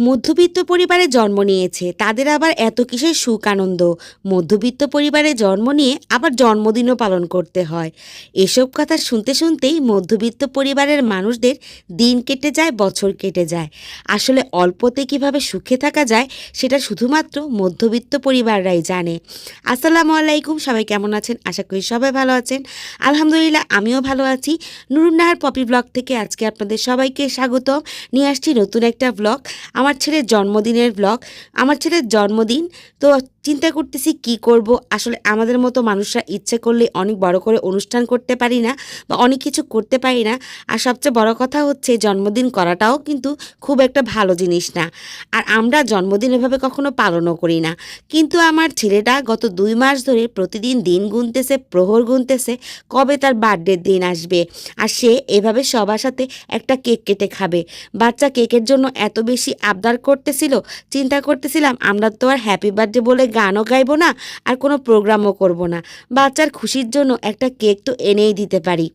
মধ্যবিত্ত পরিবারে জন্ম নিয়েছে, তাদের আবার এত কিসের সুখ আনন্দ? মধ্যবিত্ত পরিবারে জন্ম নিয়ে আবার জন্মদিনও পালন করতে হয়। এসব কথা শুনতে শুনতেই মধ্যবিত্ত পরিবারের মানুষদের দিন কেটে যায়, বছর কেটে যায়। আসলে অল্পতে কীভাবে সুখে থাকা যায়, সেটা শুধুমাত্র মধ্যবিত্ত পরিবাররাই জানে। আসসালামু আলাইকুম, সবাই কেমন আছেন? আশা করি সবাই ভালো আছেন। আলহামদুলিল্লাহ, আমিও ভালো আছি। নুরুন্নাহার পপি ব্লগ থেকে আজকে আপনাদের সবাইকে স্বাগতম। নিয়ে আসছি নতুন একটা ব্লগ। আমার ছেলের জন্মদিনের ব্লগ আমার ছেলের জন্মদিন তো চিন্তা করতেছি কি করব। আসলে আমাদের মতো মানুষরা ইচ্ছে করলে অনেক বড় করে অনুষ্ঠান করতে পারি না বা অনেক কিছু করতে পারি না। আর সবচেয়ে বড় কথা হচ্ছে জন্মদিন করাটাও কিন্তু খুব একটা ভালো জিনিস না। আর আমরা জন্মদিন এভাবে কখনো পালনও করি না। কিন্তু আমার ছেলেটা গত দুই মাস ধরে প্রতিদিন দিন গুনতেছে, প্রহর গুনতেছে, কবে তার বার্থডের দিন আসবে। আর সে এভাবে সবার সাথে একটা কেক কেটে খাবে। বাচ্চা কেকের জন্য এত বেশি আবদার করতেছিল, চিন্তা করতেছিলাম আমরা তো আর হ্যাপি বার্থডে বলে গানও গাইবো না আর কোনো প্রোগ্রামও করব না। বাচ্চার খুশির জন্য একটা কেক তো এনেই দিতে পারি।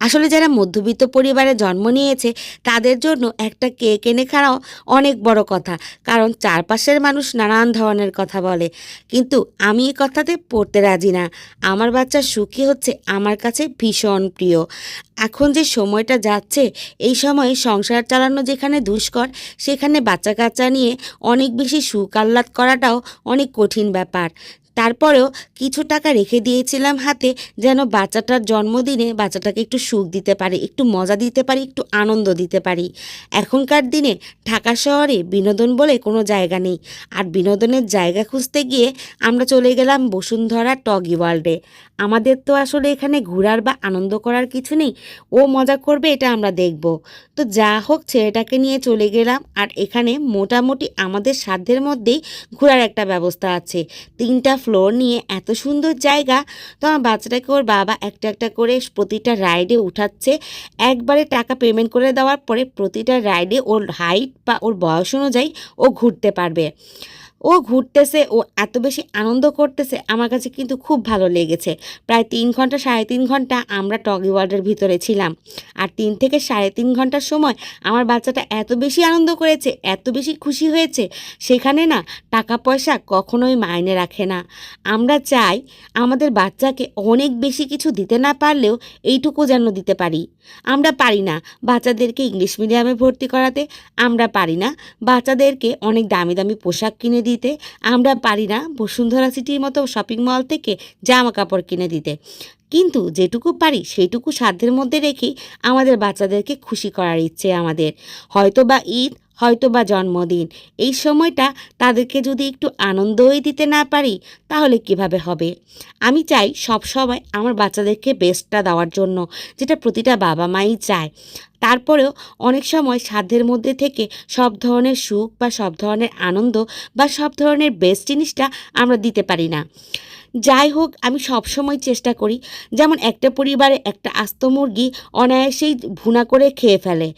আসলে যারা মধ্যবিত্ত পরিবারে জন্ম নিয়েছে, তাদের জন্য একটা কেক এনে খাওয়াও অনেক বড় কথা। কারণ চারপাশের মানুষ নানান ধরনের কথা বলে। কিন্তু আমি এই কথাতে পড়তে রাজি না। আমার বাচ্চা সুখী হচ্ছে আমার কাছে ভীষণ প্রিয়। এখন যে সময়টা যাচ্ছে, এই সময়ে সংসার চালানো যেখানে দুষ্কর, সেখানে বাচ্চা কাচ্চা নিয়ে অনেক বেশি সুখ আহ্লাদ করাটাও অনেক কঠিন ব্যাপার। তারপরেও কিছু টাকা রেখে দিয়েছিলাম হাতে যেন বাচ্চাটার জন্মদিনে বাচ্চাটাকে একটু সুখ দিতে পারি, একটু মজা দিতে পারি, একটু আনন্দ দিতে পারি। এখনকার দিনে ঢাকা শহরে বিনোদন বলে কোনো জায়গা নেই। আর বিনোদনের জায়গা খুঁজতে গিয়ে আমরা চলে গেলাম বসুন্ধরা টগি ওয়ার্ল্ডে। আমাদের তো আসলে এখানে ঘোরার বা আনন্দ করার কিছু নেই, ও মজা করবে এটা আমরা দেখব। তো যা হোক, ছেলেটাকে নিয়ে চলে গেলাম আর এখানে মোটামুটি আমাদের সাধ্যের মধ্যেই ঘোরার একটা ব্যবস্থা আছে। তিনটা ফ্লোর নিয়ে এত সুন্দর জায়গা, তো আমার বাচ্চাটাকে ওর বাবা একটা একটা করে প্রতিটা রাইডে উঠাচ্ছে। একবারে টাকা পেমেন্ট করে দেওয়ার পরে প্রতিটা রাইডে ওর হাইট বা ওর বয়স অনুযায়ী ও ঘুরতে পারবে। ও ঘুরতেছে, ও এত বেশি আনন্দ করতেছে, আমার কাছে কিন্তু খুব ভালো লেগেছে। প্রায় তিন ঘণ্টা, সাড়ে তিন ঘণ্টা আমরা টগি ওয়ার্ল্ডের ভিতরে ছিলাম। আর তিন থেকে সাড়ে তিন ঘণ্টার সময় আমার বাচ্চাটা এত বেশি আনন্দ করেছে, এত বেশি খুশি হয়েছে, সেখানে না টাকা পয়সা কখনোই মাইনে রাখে না। আমরা চাই আমাদের বাচ্চাকে অনেক বেশি কিছু দিতে না পারলেও এইটুকু যেন দিতে পারি। আমরা পারি না বাচ্চাদেরকে ইংলিশ মিডিয়ামে ভর্তি করাতে, আমরা পারি না বাচ্চাদেরকে অনেক দামি দামি পোশাক কিনে দিতে, আমরা পারি না বসুন্ধরা সিটির মতো শপিং মল থেকে জামা কাপড় কিনে দিতে। কিন্তু যেটুকু পারি সেইটুকু সাধ্যের মধ্যে রেখে আমাদের বাচ্চাদেরকে খুশি করার ইচ্ছে আমাদের। হয়তো বা ঈদ হয়তো বা জন্মদিন। এই সময়টা তাদেরকে যদি একটু আনন্দই দিতে না পারি, তাহলে কীভাবে হবে? আমি চাই সব সময় আমার বাচ্চাদেরকে বেস্টটা দেওয়ার জন্য, যেটা প্রতিটা বাবা মাই চায়। তারপরেও অনেক সময় সাধ্যের মধ্যে থেকে সব ধরনের সুখ বা সব ধরনের আনন্দ বা সব ধরনের বেস্ট জিনিসটা আমরা দিতে পারি না। যাই হোক, আমি সব সময় চেষ্টা করি যেমন একটা পরিবারে একটা আস্ত মুরগি অনায়াসেই ভুনা করে খেয়ে ফেলে,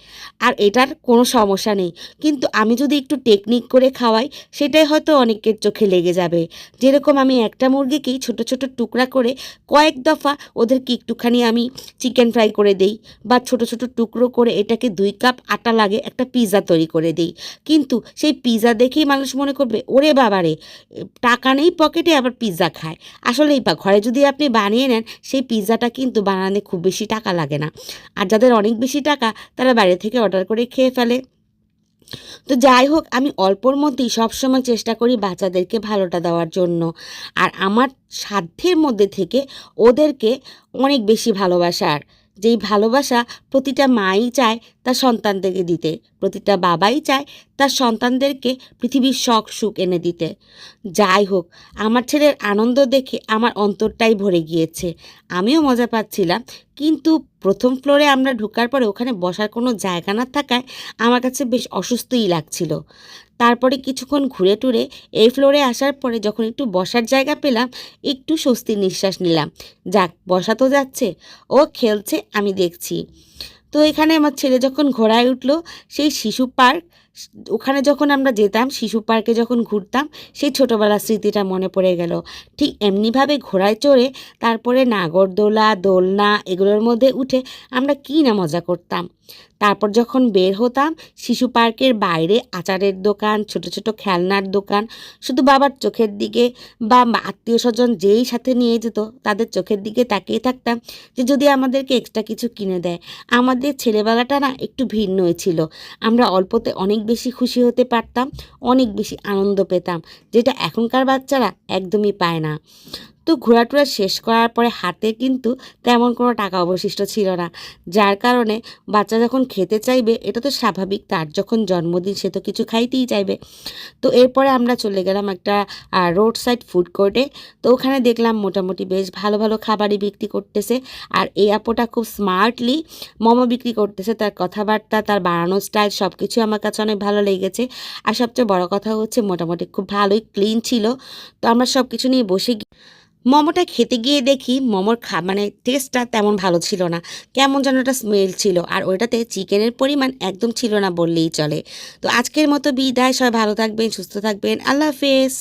আর এটার কোনো সমস্যা নেই। কিন্তু আমি যদি একটু টেকনিক করে খাওয়াই, সেটাই হয়তো অনেকের চোখে লেগে যাবে। যেরকম আমি একটা মুরগিকেই ছোট ছোট টুকরা করে কয়েক দফা ওদেরকে একটুখানি আমি চিকেন ফ্রাই করে দেই বা ছোট ছোট টুকরো করে এটাকে দুই কাপ আটা লাগে একটা পিৎজা তৈরি করে দিই। কিন্তু সেই পিৎজা দেখেই মানুষ মনে করবে, ওরে বাবারে, টাকা নেই পকেটে আবার পিৎজা খায়। আসলেই বা ঘরে যদি আপনি বানিয়ে নেন, সেই পিৎজাটা কিন্তু বানাতে খুব বেশি টাকা লাগে না। আর যাদের অনেক বেশি টাকা, তারা বাইরে থেকে অর্ডার করে খেয়ে ফেলে। তো যাই হোক, আমি অল্পর মধ্যেই সবসময় চেষ্টা করি বাচ্চাদেরকে ভালোটা দেওয়ার জন্য। আর আমার সাধ্যের মধ্যে থেকে ওদেরকে অনেক বেশি ভালোবাসার। যেই ভালোবাসা প্রতিটা মাই চায় তার সন্তানদেরকে দিতে। প্রতিটা বাবাই চায় তার সন্তানদেরকে পৃথিবীর শখ, সুখ এনে দিতে। যাই হোক, আমার ছেলের আনন্দ দেখে আমার অন্তরটাই ভরে গিয়েছে। আমিও মজা পাচ্ছিলাম, কিন্তু প্রথম ফ্লোরে আমরা ঢোকার পরে ওখানে বসার কোনো জায়গা না থাকায় আমার কাছে বেশ অসুস্থই লাগছিল। তারপরে কিছুক্ষণ ঘুরে টুরে এই ফ্লোরে আসার পরে যখন একটু বসার জায়গা পেলাম, একটু স্বস্তির নিঃশ্বাস নিলাম। যাক, বসা তো যাচ্ছে, ও খেলছে, আমি দেখছি। তো এখানে আমার ছেলে যখন ঘোড়ায় উঠল, সেই শিশু পার্ক ওখানে যখন আমরা যেতাম, শিশু পার্কে যখন ঘুরতাম, সেই ছোটোবেলার স্মৃতিটা মনে পড়ে গেল। ঠিক এমনিভাবে ঘোড়ায় চড়ে তারপরে নাগরদোলা, দোলনা এগুলোর মধ্যে উঠে আমরা কী না মজা করতাম। তারপর যখন বের হতাম, শিশু পার্কের বাইরে আচারের দোকান, ছোট ছোট খেলনার দোকান, শুধু বাবার চোখের দিকে বা আত্মীয় স্বজন যেই সাথে নিয়ে যেত, তাদের চোখের দিকে তাকিয়ে থাকতাম যে যদি আমাদেরকে এক্সট্রা কিছু কিনে দেয়। আমাদের ছেলেবেলাটা না একটু ভিন্নই ছিল। আমরা অল্পতে অনেক বেশি খুশি হতে পারতাম অনেক বেশি আনন্দ পেতাম যেটা এখনকার বাচ্চারা একদমই পায় না। তো ঘোরাটোরা শেষ করার পরে হাতে কিন্তু তেমন কোনো টাকা অবশিষ্ট ছিল না। যার কারণে বাচ্চা যখন খেতে চাইবে, এটা তো স্বাভাবিক, তার যখন জন্মদিন সে তো কিছু খাইতেই চাইবে। তো এরপরে আমরা চলে গেলাম একটা রোড সাইড ফুড কোর্টে তো ওখানে দেখলাম মোটামুটি বেশ ভালো ভালো খাবারই বিক্রি করতেছে। আর এই আপুটা খুব স্মার্টলি মোমো বিক্রি করতেছে। তার কথাবার্তা, তার বানানোর স্টাইল সব কিছু আমার কাছে অনেক ভালো লেগেছে। আর সবচেয়ে বড় কথা হচ্ছে, মোটামুটি খুব ভালোই ক্লিন ছিল। তো আমরা সব কিছু নিয়ে বসে মোমোটা খেতে গিয়ে দেখি মোমোর খা মানে টেস্টটা তেমন ভালো ছিল না। কেমন যেন একটা স্মেল ছিল। আর ওইটাতে চিকেনের পরিমাণ একদম ছিল না বললেই চলে। তো আজকের মতো বিদায়। সবাই ভালো থাকবেন, সুস্থ থাকবেন। আল্লাহ হাফেজ।